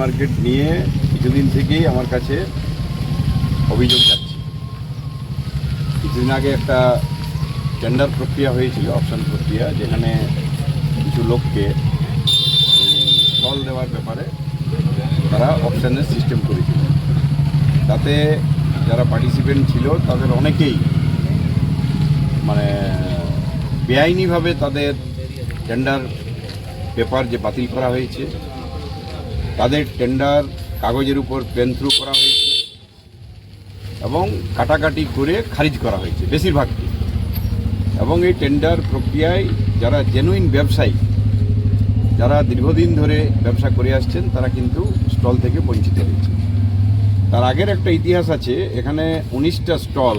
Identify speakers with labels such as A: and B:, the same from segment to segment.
A: Market নিয়ে কিছুদিন থেকেই আমার কাছে অভিযোগ যাচ্ছে। কিছুদিন আগে একটা টেন্ডার প্রক্রিয়া হয়েছিল অপশন প্রক্রিয়া, যেখানে কিছু লোককে স্টল দেওয়ার ব্যাপারে তারা অপশানের সিস্টেম করেছিল। তাতে যারা পার্টিসিপেন্ট ছিল, তাদের অনেকেই মানে বেআইনিভাবে তাদের টেন্ডার পেপার যে বাতিল করা হয়েছে তাদের টেন্ডার কাগজের উপর পেন থ্রু করা হয়েছে এবং কাটাকাটি করে খারিজ করা হয়েছে, বেশিরভাগটি। এবং এই টেন্ডার প্রক্রিয়ায় যারা জেনুইন ব্যবসায়ী, যারা দীর্ঘদিন ধরে ব্যবসা করে আসছেন, তারা কিন্তু স্টল থেকে বঞ্চিত হয়েছে। তার আগের একটা ইতিহাস আছে, এখানে উনিশটা স্টল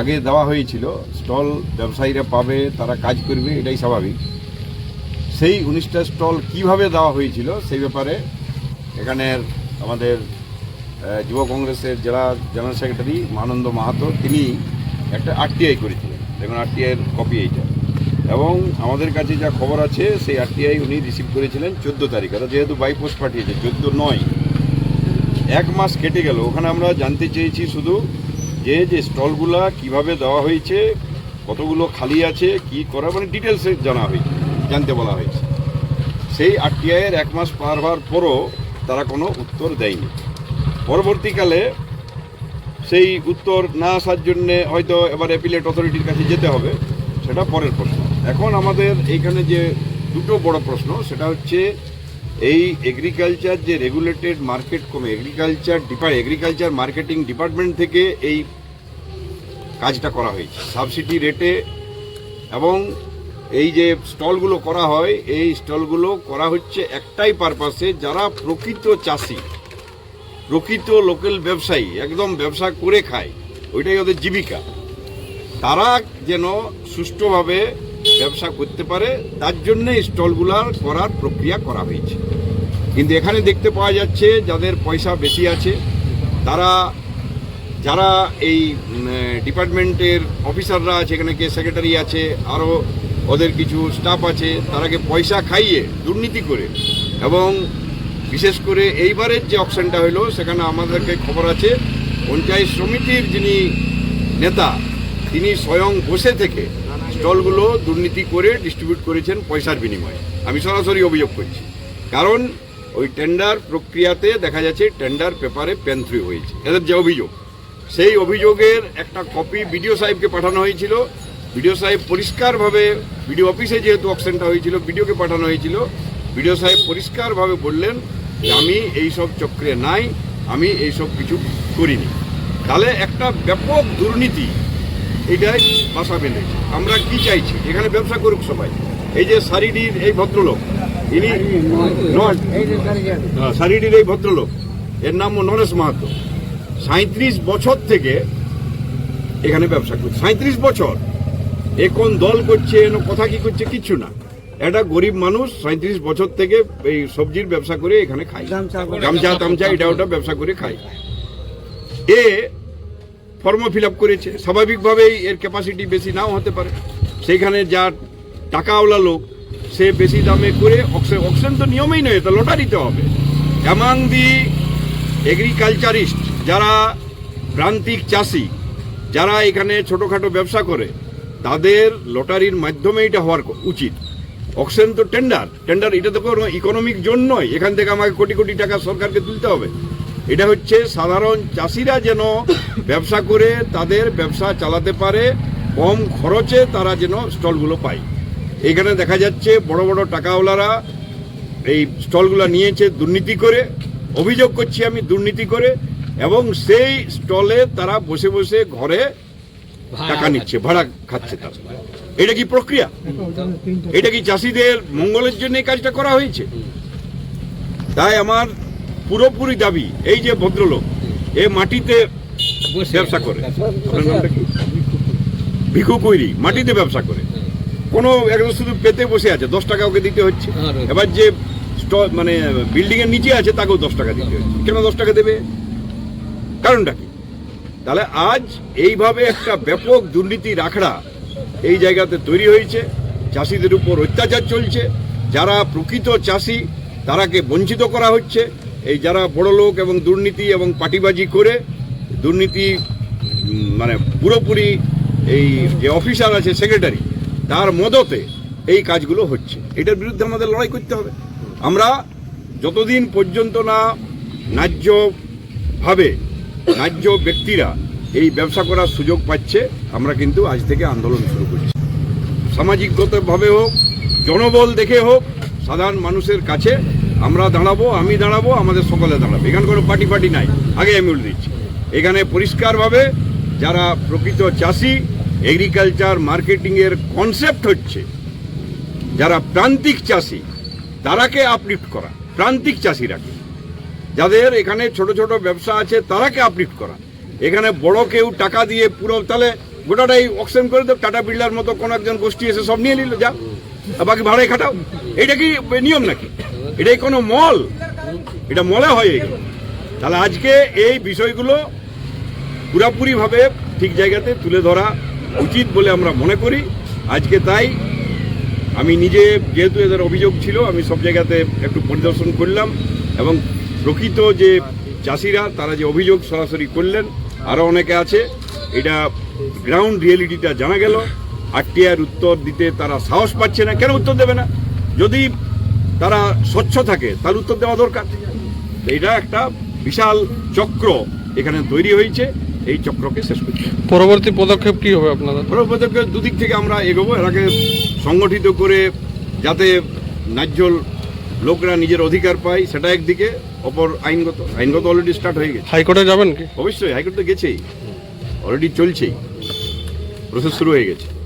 A: আগে দেওয়া হয়েছিল, স্টল ব্যবসায়ীরা পাবে, তারা কাজ করবে, এটাই স্বাভাবিক। সেই উনিশটা স্টল কীভাবে দেওয়া হয়েছিল, সেই ব্যাপারে এখানের আমাদের যুব কংগ্রেসের জেলা জেনারেল সেক্রেটারি মানন্দ মাহাতো, তিনি একটা আরটিআই করেছিলেন। দেখুন আরটিআইয়ের কপি এইটা। এবং আমাদের কাছে যা খবর আছে, সেই আরটিআই উনি রিসিভ করেছিলেন চোদ্দ তারিখ। অর্থাৎ যেহেতু বাই পোস্ট পাঠিয়েছে, চোদ্দ নয়। এক মাস কেটে গেল। ওখানে আমরা জানতে চেয়েছি শুধু যে যে স্টলগুলা কীভাবে দেওয়া হয়েছে, কতগুলো খালি আছে, কি করা মানে ডিটেলসে জানা হয়েছে, জানতে বলা হয়েছে। সেই আরটিআইয়ের এক মাস পার হওয়ার পরও তারা কোনো উত্তর দেয়নি। পরবর্তীকালে সেই উত্তর না আসার জন্যে হয়তো এবার অ্যাপিলেট অথরিটির কাছে যেতে হবে, সেটা পরের প্রশ্ন। এখন আমাদের এইখানে যে দুটো বড় প্রশ্ন, সেটা হচ্ছে এই এগ্রিকালচার যে রেগুলেটেড মার্কেট কমে agriculture depart agriculture marketing department থেকে এই কাজটা করা হয়েছে। সাবসিডি রেটে এবং এই যে স্টলগুলো করা হয়, এই স্টলগুলো করা হচ্ছে একটাই পারপাসে যারা প্রকৃত চাষি, প্রকৃত লোকাল ব্যবসায়ী, একদম ব্যবসা করে খায়, ওইটাই ওদের জীবিকা। তারা যেন সুষ্ঠুভাবে ব্যবসা করতে পারে, তার জন্য স্টলগুলার করার প্রক্রিয়া করা হয়েছে। কিন্তু এখানে দেখতে পাওয়া যাচ্ছে, যাদের পয়সা বেশি আছে, তারা, যারা এই ডিপার্টমেন্টের অফিসাররা আছে, এখানে কে সেক্রেটারি আছে আরও ওদের কিছু স্টাফ আছে তারাকে পয়সা খাইয়ে দুর্নীতি করে। এবং বিশেষ করে এইবারের যে অপশনটা হলো, সেখানে আমাদেরকে খবর আছে, পঞ্চায়েত সমিতির যিনি নেতা, তিনি স্বয়ং বসে থেকে স্টলগুলো দুর্নীতি করে ডিস্ট্রিবিউট করেছেন পয়সার বিনিময়ে। আমি সরাসরি অভিযোগ করছি। কারণ ওই টেন্ডার প্রক্রিয়াতে দেখা যাচ্ছে টেন্ডার পেপারে পেন্থ্রি হয়েছে। এদের যে অভিযোগ, সেই অভিযোগের একটা কপি বিডিও সাহেবকে পাঠানো হয়েছিল। বিডিও সাহেব পরিষ্কারভাবে, বিডিও অফিসে যেহেতু অপশনটা হয়েছিল, বিডিওকে পাঠানো হয়েছিল, বিডিও সাহেব পরিষ্কারভাবে বললেন যে আমি এইসব চক্রে নাই, আমি এইসব কিছু করিনি। তাহলে একটা ব্যাপক দুর্নীতি এটাই বাসা বেঁধেছে। আমরা কি চাইছি? এখানে ব্যবসা করুক সবাই। এই যে সারিডির এই ভদ্রলোক, ইনি সারিডির এই ভদ্রলোক, এর নাম নরেশ মাহাতো। সাঁত্রিশ বছর থেকে এখানে ব্যবসা করছে। সাঁত্রিশ বছর। এ কোন দল করছে এনো কথা কি করছে কিচ্ছু না। একটা গরিব মানুষ সাঁত্রিশ বছর থেকে এই সবজির ব্যবসা করে এখানে খায়। গামছা তামচা এটা ওটা ব্যবসা করে খায়। এ ফর্ম ফিল আপ করেছে। স্বাভাবিকভাবেই এর ক্যাপাসিটি বেশি নাও হতে পারে। সেইখানে যা টাকাওয়ালা লোক সে বেশি দামে করে অকশন অকশন তো নিয়মেই নয় এটা লটারিতে হবে। অ্যামাং দি এগ্রিকালচারিস্ট যারা প্রান্তিক চাষি যারা এখানে ছোটোখাটো ব্যবসা করে তাদের লটারির মাধ্যমে এটা হওয়ার উচিত। অকশন তো টেন্ডার টেন্ডার এটা তো কোনো ইকোনমিক জোন নয়। এখান থেকে আমাকে কোটি কোটি টাকা সরকারকে তুলতে হবে। এটা হচ্ছে সাধারণ চাষিরা যেন ব্যবসা করে তাদের ব্যবসা চালাতে পারে, কম খরচে তারা যেন স্টলগুলো পায়। এখানে দেখা যাচ্ছে বড় বড় টাকাওয়ালারা এই স্টলগুলো নিয়েছে দুর্নীতি করে। অভিযোগ করছি আমি দুর্নীতি করে। এবং সেই স্টলে তারা বসে বসে ঘরে টাকা নিচ্ছে ভাড়া খাচ্ছে তারা। এটা কি প্রক্রিয়া? এটা কি চাষিদের মঙ্গলের জন্য কাজটা করা হয়েছে? তাই আমার পুরোপুরি দাবি এই যে ভদ্রলোক এ মাটিতে ব্যবসা করে। ভিখু কৈরি মাটিতে ব্যবসা করে। কোনো একদম শুধু পেতে বসে আছে দশ টাকা ওকে দিতে হচ্ছে। এবার যে স্টল মানে বিল্ডিং এর নিচে আছে তাকেও দশ টাকা দিতে হচ্ছে। কেন দশ টাকা দেবে? কারণটা কি? তাহলে আজ এইভাবে একটা ব্যাপক দুর্নীতি রাখড়া এই জায়গাতে তৈরি হয়েছে। চাষিদের উপর অত্যাচার চলছে। যারা প্রকৃত চাষি, তারাকে বঞ্চিত করা হচ্ছে। এই যারা বড় লোক এবং দুর্নীতি এবং পাটিবাজি করে, দুর্নীতি মানে পুরোপুরি এই যে অফিসার আছে, সেক্রেটারি, তার মদতে এই কাজগুলো হচ্ছে। এটার বিরুদ্ধে আমাদের লড়াই করতে হবে। আমরা যতদিন পর্যন্ত না ন্যায্যভাবে ন্যায্য ব্যক্তিরা এই ব্যবসা করার সুযোগ পাচ্ছে, আমরা কিন্তু আজ থেকে আন্দোলন শুরু করছি। সামাজিকগতভাবে হোক, জনবল দেখে হোক, সাধারণ মানুষের কাছে আমরা দাঁড়াবো, আমি দাঁড়াবো, আমাদের সকলে দাঁড়াবো। এখানে কোনো পার্টি পার্টি নাই, আগে আমি দিচ্ছি। এখানে পরিষ্কারভাবে যারা প্রকৃত চাষি এগ্রিকালচার মার্কেটিংয়ের কনসেপ্ট হচ্ছে, যারা প্রান্তিক চাষি, তারাকে আপলিফ্ট করা। প্রান্তিক চাষিরাকে। যাদের এখানে ছোট ছোট ব্যবসা আছে, তারাকে আপলিফ্ট করা। এখানে বড় কেউ টাকা দিয়ে পুরো, তাহলে গোটাটাই অকশন করে দেব, টাটা বিল্ডার মতো কোনো একজন গোষ্ঠী এসে সব নিয়ে নিল, যা। বাকি ভাড়ায় খাটাও। এটা কি নিয়ম নাকি? এটাই কোনো মল? এটা মলে হয় এগুলো তাহলে আজকে এই বিষয়গুলো পুরাপুরিভাবে ঠিক জায়গাতে তুলে ধরা উচিত বলে আমরা মনে করি। আজকে তাই আমি নিজে, যেহেতু এদের অভিযোগ ছিল, আমি সব জায়গাতে একটু পরিদর্শন করলাম এবং প্রকৃত যে চাষিরা তারা যে অভিযোগ সরাসরি করলেন আরও অনেকে আছে এটা গ্রাউন্ড রিয়েলিটিটা জানা গেল। আরটিআর উত্তর দিতে তারা সাহস পাচ্ছে না কেন উত্তর দেবে না? যদি তারা স্বচ্ছ থাকে তার উত্তর দেওয়া দরকার। এটা একটা বিশাল চক্র এখানে তৈরি হয়েছে এই চক্রকে শেষ করতে
B: পরবর্তী পদক্ষেপ কি হবে আপনাদের?
A: পরবর্তীকে দুদিক থেকে আমরা এগোবো এটাকে সংগঠিত করে যাতে ন্যায্য লোকরা নিজের অধিকার পায় সেটা একদিকে। অপর আইনগত আইনগত অলরেডি স্টার্ট হয়ে গেছে।
B: হাইকোর্টে যাবেন কি?
A: অবশ্যই হাইকোর্ট তো গেছেই। অলরেডি চলছেই। প্রসেস শুরু হয়ে গেছে।